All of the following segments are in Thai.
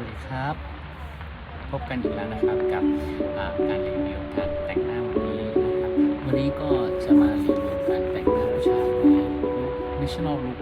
วัสดีครับ พบกันอีกแล้วนะครับกับการรีวิวการแต่งหน้าวันนี้นะครับ วันนี้ก็จะมารีวิวการแต่งหน้าผู้ชายใน national look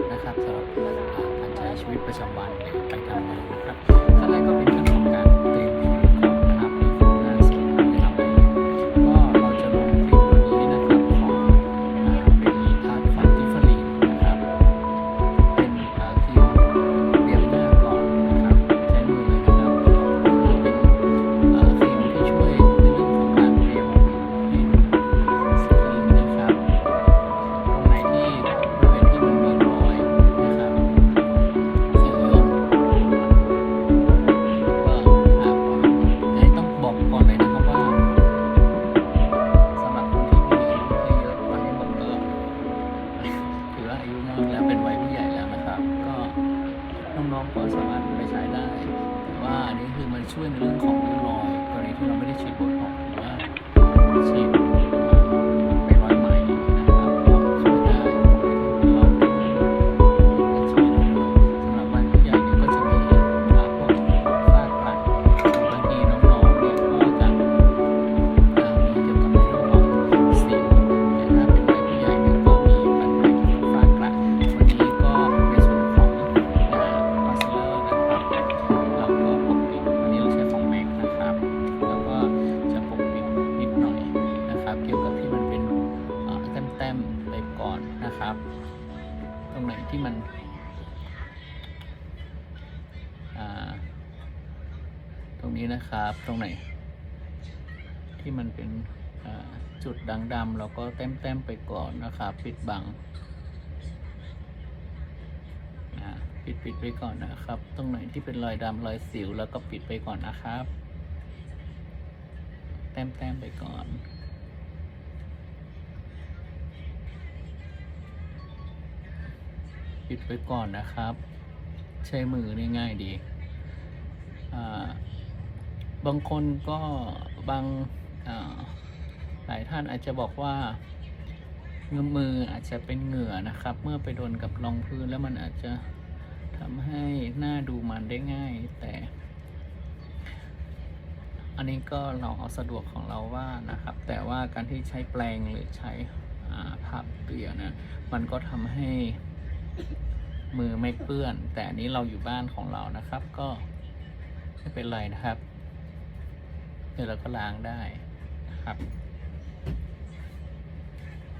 นี้คือมัน ที่มันตรงนี้นะครับตรงไหน ที่มันเป็นจุดด่างดำเราก็แต้มๆไปก่อนนะครับ ปิดบังปิดปิดไปก่อนนะครับ ตรงไหนที่เป็นรอยดำรอยสิวแล้วก็ปิดไปก่อนนะครับ แต้มๆไปก่อน ปิดไปก่อนนะครับ ใช้มือนี่ง่ายดี บางคนก็บางาหลายท่านอาจจะบอกว่าเงื้อมืออาจจะเป็นเหงื่อนะครับ เมื่อไปโดนกับรองพื้นแล้วมันอาจจะทำให้หน้าดูมันได้ง่าย แต่ อันนี้ก็เราเอาสะดวกของเราว่านะครับ แต่ว่าการที่ใช้แปรงหรือใช้ผ้าเปียนะ มันก็ทำให้ มือไม่เปื้อน แต่อันนี้เราอยู่บ้านของเรานะครับ ก็ไม่เป็นไรนะครับเดี๋ยวเราก็ล้างได้นะครับ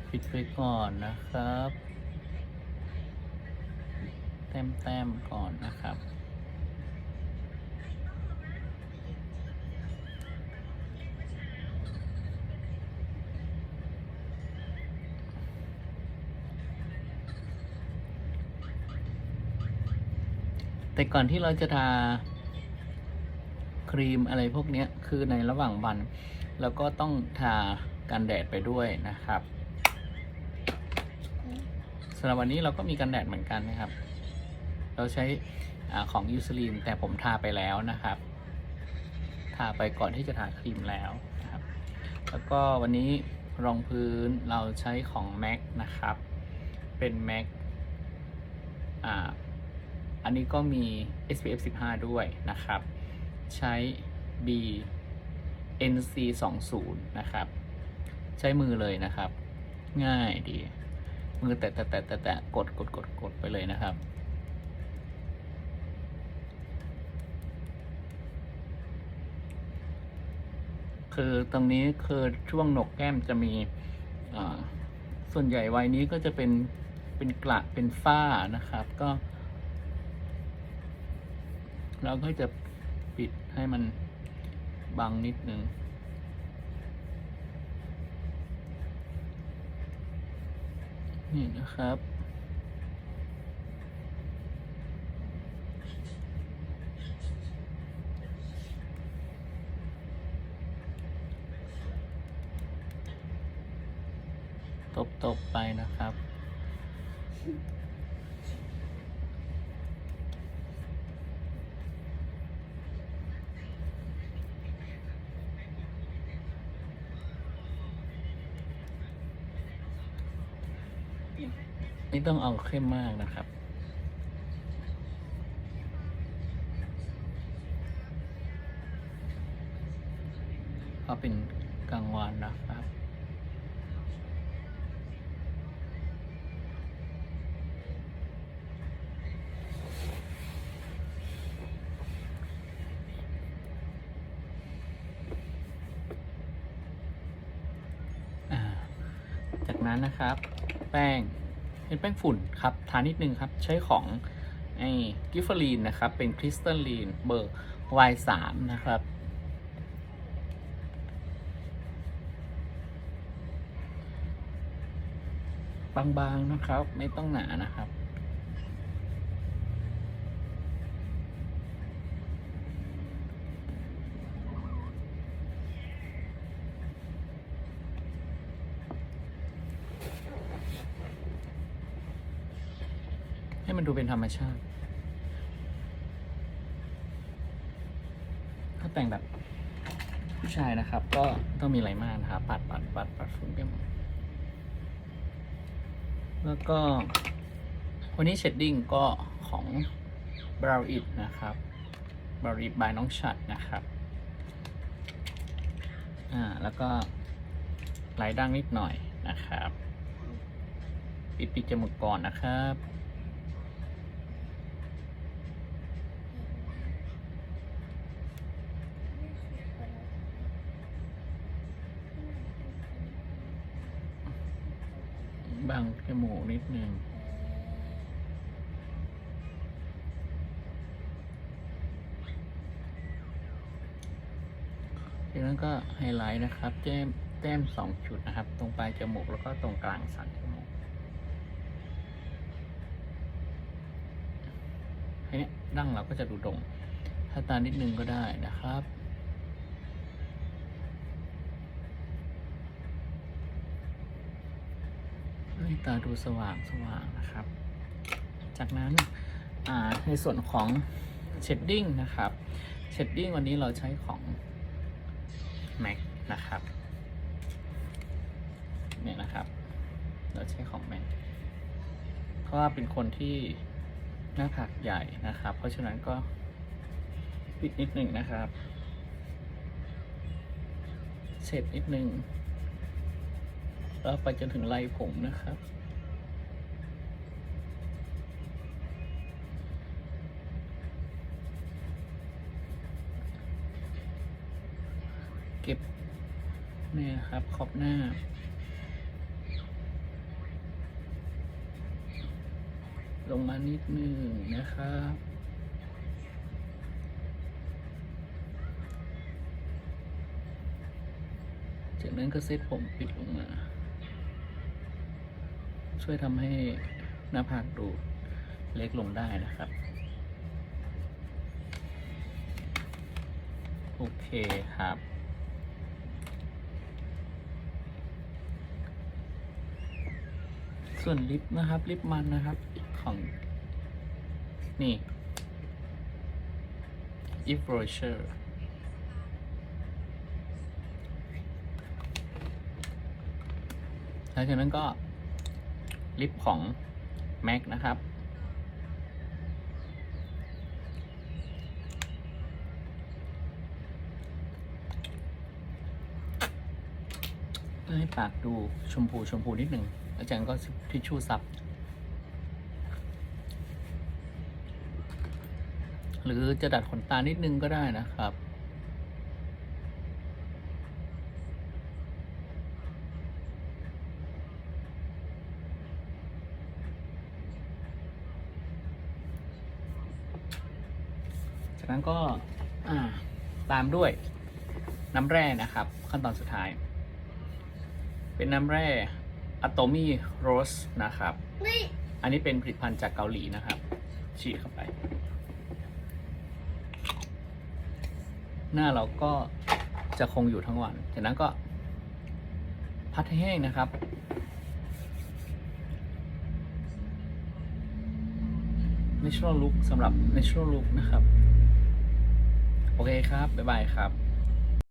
ปิดไปก่อนนะครับ แต้มๆก่อนนะครับ แต่ก่อนที่เราจะทาครีมอะไรพวกนี้คือในระหว่างวันเราก็ต้องทากันแดดไปด้วยนะครับสำหรับวันนี้เราก็มีกันแดดเหมือนกันนะครับ เราใช้อของยูซลีนแต่ผมทาไปแล้วนะครับ ทาไปก่อนที่จะทาครีมแล้วนะครับ แล้วก็วันนี้รองพื้นเราใช้ของ MAC นะครับ เป็น MAC อ่า อันนี้ก็มี SPF 15 ด้วยนะครับ ใช้ B NC 2 0นะครับ ใช้มือเลยนะครับ ง่ายดี มือแตะแตะแตะแตะแตะกดกดกดกดไปเลยนะครับคือตรงนี้คือช่วงหนกแก้มจะมีส่วนใหญ่วัยนี้ก็จะเป็นเป็นกระเป็นฝ้านะครับ ก็ เราก็จะปิดให้มันบังนิดนึงนี่นะครับ ตบ ๆ ไปนะครับ ไม่ต้องเอาเข้มมากนะครับ เพราะเป็นกลางวันนะครับ จากนั้นนะครับ ป้ง เป็นแป้งฝุ่นครับ ทานิดนึงครับ ใช้ของไอ้กิฟเฟอรีนนะครับ เป็นคริสตัลลีนเบอร์ Y3 นะครับบางๆนะครับ ไม่ต้องหนานะครับ มันดูเป็นธรรมชาติ ถ้าแต่งแบบผู้ชายนะครับ ก็ต้องมีอะไรมากนะครับปัดปัดปัดปัดฝุ่นไปหมดแล้วก็วันนี้เชดดิ้งก็ของ b r o w It นะครับ b r o w It by น้องชัดนะครับ อ่า แล้วก็ไหลดังนิดหน่อยนะครับ ปิดปิดจมูกก่อนนะครับ บังจมูกนิดนึงจากนั้นก็ไฮไลท์นะครับแต้มแต้มสองจุดนะครับ ตรงปลายจมูกแล้วก็ตรงกลางสันจมูกทีนี้ดั้งเราก็จะดูตรงถ้าตานิดนึงก็ได้นะครับ ให้ตาดูสว่างสว่างนะครับ จากนั้นในส่วนของเชดดิ้งนะครับเชดดิ้งวันนี้เราใช้ของ MAC นะครับเนี่ยนะครับ เราใช้ของ MAC เพราะว่าเป็นคนที่หน้าผากใหญ่นะครับ เพราะฉะนั้นก็ปิดนิดหนึ่งนะครับเฉดนิดหนึ่ง แล้วไปจนถึงไหล่ผมนะครับ เก็บเนี่ยครับ ขอบหน้าลงมานิดนึงนะครับ จากนั้นก็เซตผมปิดลงมา ช่วยทำให้หน้าผากดูเล็กลงได้นะครับ โอเคครับส่วนลิปนะครับ ลิปมันนะครับของนี่ Eve Rocher หลังจากนั้นก็ ลิปของ MAC นะครับ เพื่อให้ปากดูชมพูชมพูนิดหนึ่งแล้วจากนั้นก็ทิชชู่ซับ หรือจะดัดขนตานิดนึงก็ได้นะครับ จากนั้นก็ตามด้วยน้ำแร่นะครับ ขั้นตอนสุดท้าย เป็นน้ำแร่ Atomy Rose นะครับ อันนี้เป็นผลิตภัณฑ์จากเกาหลีนะครับ ฉีดเข้าไป หน้าเราก็จะคงอยู่ทั้งวัน จากนั้นก็พัดให้แห้งนะครับ natural look สำหรับ natural look นะครับ โอเคครับ บ๊ายบายครับ